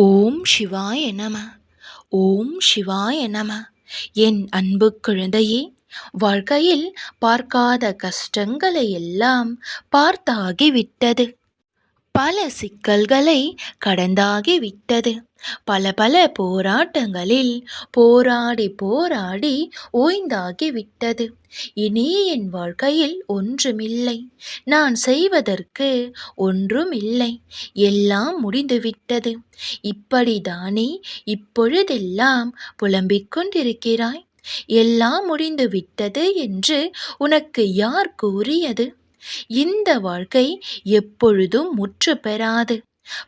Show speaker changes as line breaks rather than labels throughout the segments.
ஓம் சிவாய நம. ஓம் சிவாய நம. என் அன்பு குழந்தையே வாழ்க்கையில் பார்க்காத கஷ்டங்களை எல்லாம் பார்த்தாகிவிட்டது. பல சிக்கல்களை கடந்தாகிவிட்டது. பல பல போராட்டங்களில் போராடி போராடி ஓய்ந்தாகிவிட்டது. இனி என் வாழ்க்கையில் ஒன்றுமில்லை. நான் செய்வதற்கு ஒன்றுமில்லை. எல்லாம் முடிந்துவிட்டது. இப்படிதானே இப்பொழுதெல்லாம் புலம்பிக் கொண்டிருக்கிறாய். எல்லாம் முடிந்து விட்டது என்று உனக்கு யார் கூறியது? இந்த வாழ்க்கை எப்பொழுதும் முற்று பெறாது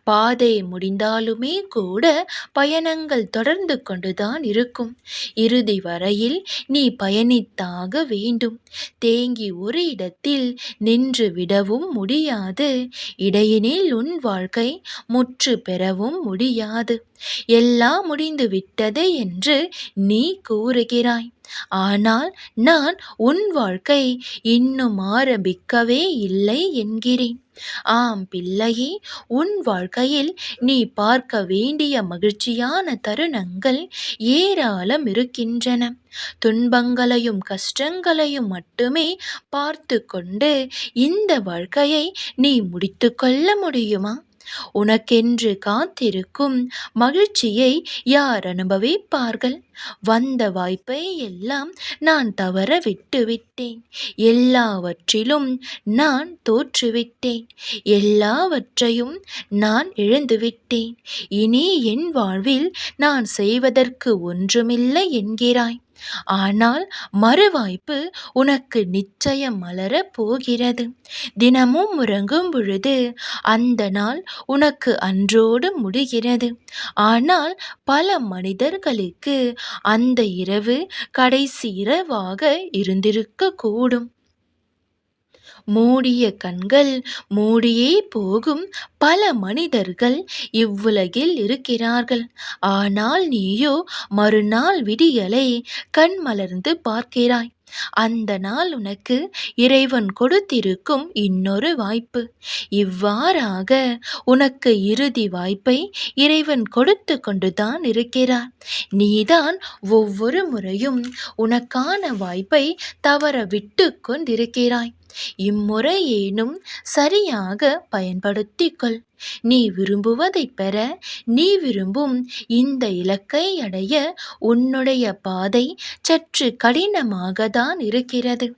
பாதை முடிந்தாலுமே கூட பயணங்கள் தொடர்ந்து கொண்டுதான் இருக்கும். இறுதி வரையில் நீ பயணித்தாக வேண்டும். தேங்கி ஒரு இடத்தில் நின்று விடவும் முடியாது. இடையினில் உன் வாழ்க்கை முற்று பெறவும் முடியாது. எல்லாம் முடிந்து விட்டது என்று நீ கூறுகிறாய். ஆனால் நான் உன் வாழ்க்கை இன்னும் ஆரம்பிக்கவே இல்லை என்கிறேன். ஆம் பிள்ளையே உன் வாழ்க்கையில் நீ பார்க்க வேண்டிய மகிழ்ச்சியான தருணங்கள் ஏராளம் இருக்கின்றன. துன்பங்களையும் கஷ்டங்களையும் மட்டுமே பார்த்து கொண்டு இந்த வாழ்க்கையை நீ முடித்து கொள்ள முடியுமா? உனக்கென்று காத்திருக்கும் மகிழ்ச்சியை யார் அனுபவிப்பார்கள் வந்த வாய்ப்பை எல்லாம் நான் தவற விட்டுவிட்டேன். எல்லாவற்றிலும் நான் தோற்றுவிட்டேன். எல்லாவற்றையும் நான் இழந்துவிட்டேன். இனி என் வாழ்வில் நான் செய்வதற்கு ஒன்றுமில்லை என்கிறாய். ஆனால் மறுவாய்ப்பு உனக்கு நிச்சயம் மலரப் போகிறது தினமும் உறங்கும் பொழுது அந்த நாள் உனக்கு அன்றோடு முடிகிறது. ஆனால் பல மனிதர்களுக்கு அந்த இரவு கடைசி இரவாக இருந்திருக்கக்கூடும். மூடிய கண்கள் மூடியே போகும் பல மனிதர்கள் இவ்வுலகில் இருக்கிறார்கள். ஆனால் நீயோ மறுநாள் விடியலை கண் மலர்ந்து பார்க்கிறாய். அந்த நாள் உனக்கு இறைவன் கொடுத்திருக்கும் இன்னொரு வாய்ப்பு. இவ்வாறாக உனக்கு இறுதி வாய்ப்பை இறைவன் கொடுத்து கொண்டுதான் இருக்கிறார். நீதான் ஒவ்வொரு முறையும் உனக்கான வாய்ப்பை தவற விட்டு கொண்டிருக்கிறாய். இம்முறையேனும் சரியாக பயன்படுத்திக்கொள். நீ விரும்புவதை பெற நீ விரும்பும் இந்த இலக்கை அடைய உன்னுடைய பாதை சற்று கடினமாகத்தான் இருக்கிறது.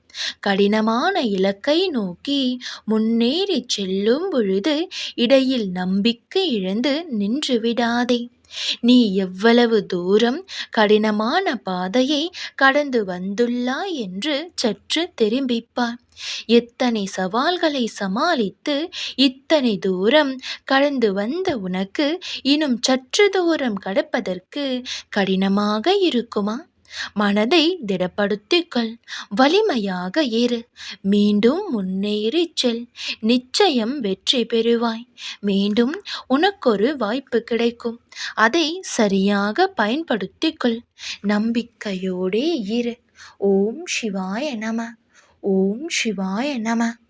கடினமான இலக்கை நோக்கி முன்னேறி செல்லும் பொழுது இடையில் நம்பிக்கை இழந்து நின்று விடாதே. நீ எவ்வளவு தூரம் கடினமான பாதையை கடந்து வந்துள்ளாய் என்று சற்று திரும்பிப்பார். எத்தனை சவால்களை சமாளித்து இத்தனை தூரம் கடந்து வந்த உனக்கு இன்னும் சற்று தூரம் கடப்பதற்கு கடினமாக இருக்குமா? மனதை திடப்படுத்திக்கொள் வலிமையாக இரு. மீண்டும் முன்னேறி செல். நிச்சயம் வெற்றி பெறுவாய். மீண்டும் உனக்கொரு வாய்ப்பு கிடைக்கும். அதை சரியாக பயன்படுத்திக்கொள். நம்பிக்கையோடே இரு. ஓம் சிவாய நம. ஓம் சிவாய நம.